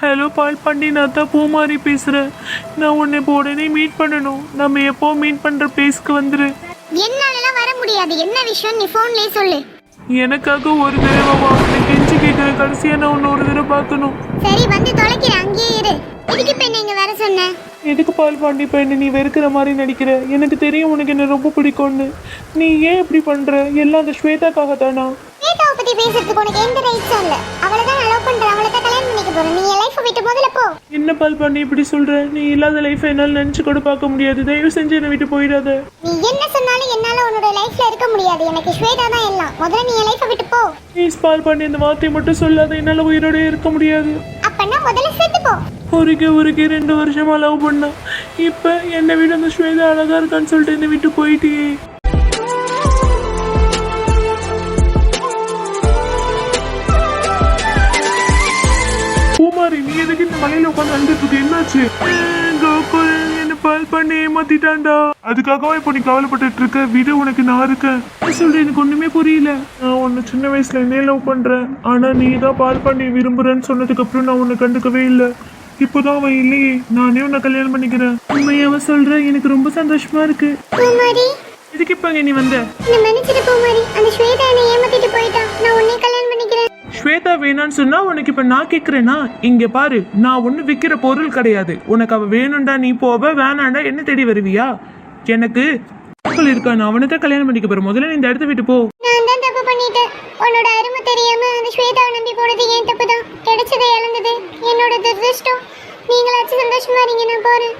Hello பால் பாண்டி நான் தான் பூமாரி பேசுகிறேன் நான் உன்னை இப்போ உடனே மீட் பண்ணணும். நம்ம எப்போ மீட் பண்ணுற பிளேஸ்க்கு வந்துரு. என்னாலலாம் வர முடியாது. என்ன விஷயம்? நீ ஃபோன்லயே சொல்லு. எனக்காக ஒரு தடவை வா. உன்னை கெஞ்சி கேட்குற கடைசியாக நான் உன்னை ஒரு தடவை பார்க்கணும். சரி வந்து தொலைக்கிறேன் அங்கேயே இரு. இதுக்கு இப்ப இங்க வர சொன்ன? எதுக்கு பால் பாண்டி இப்போ என்ன நீ வெறுக்கிற மாதிரி நடிக்கிற? எனக்கு தெரியும் உனக்கு என்ன ரொம்ப பிடிக்கும்னு. நீ ஏன் இப்படி பண்ணுற எல்லாம் அந்த ஸ்வேதாக்காக தானா ஸ்வேதாவை பத்தி பேசுறதுக்கு உனக்கு எந்த ரைட்ஸும் இல்ல. அவளை தான் நான் என்ன பால் பாண்டி இப்படி சொல்கிற நீ இல்லாத லைஃப்பை என்னால் நினச்சி கூட பார்க்க முடியாது. தயவு செஞ்சு என்னை விட்டு போயிடாத. நீ என்ன சொன்னாலும் என்னால உன்னோட லைஃப்ல இருக்க முடியாது. எனக்கு ஸ்வேதா தான் எல்லாம். முதல்ல நீ என் லைஃப் விட்டு போ. ப்ளீஸ் பால் பாண்டி இந்த வார்த்தையை மட்டும் சொல்லாத. என்னால் உயிரோட இருக்க முடியாது. அப்பன்னா முதல்ல செத்து போ. ஒருக்கே ஒருக்கே ரெண்டு வருஷமா லவ் பண்ணா. இப்போ என்னை விட அந்த ஸ்வேதா அழகா இருக்கான்னு சொல்லிட்டு என்னை விட்டு போயிட்டியே. இந்த மலையில உட்காந்து அழுதுட்டு இருக்க என்னாச்சு? கோகுல் என்ன பால் பண்ணி ஏமாத்திட்டான்டா. அதுக்காகவா இப்போ நீ கவலைப்பட்டுட்டு இருக்க? விடு உனக்கு நான் இருக்கேன். சொல்ற எனக்கு ஒண்ணுமே புரியல. நான் உன்னை சின்ன வயசுல இருந்தே லவ் பண்றேன். ஆனா நீ தான் பால் பண்ணி விரும்புறேன்னு சொன்னதுக்கு அப்புறம் நான் உன்னை கண்டுக்கவே இல்லை. இப்போதான் அவன் இல்லையே. நானே உன்னை கல்யாணம் பண்ணிக்கிறேன். உண்மையாவ சொல்ற எனக்கு ரொம்ப சந்தோஷமா இருக்கு. இதுக்கு இப்ப நீ வந்த? ஸ்வேதா வேணான்னு சொன்னா உனக்கு இப்ப நான் கேக்குறேன்னா இங்க பாரு நான் ஒண்ணு விக்கிற பொருள் கிடையாது. உனக்கு அவ வேணும்டா நீ போவ வேணாண்டா என்ன தேடி வருவியா? எனக்கு இருக்கான் அவனை தான் கல்யாணம் பண்ணிக்க போற முதல்ல நீ இந்த இடத்த விட்டு போ. நான் தான் தப்பு பண்ணிட்டேன். உன்னோட அருமை தெரியாம அந்த ஸ்வேதாவை நம்பி போனது ஏன் தப்பு தான். கிடைச்சதை இழந்தது என்னோட துரதிருஷ்டம். நீங்களாச்சும் சந்தோஷமா இருங்க நான் போறேன்.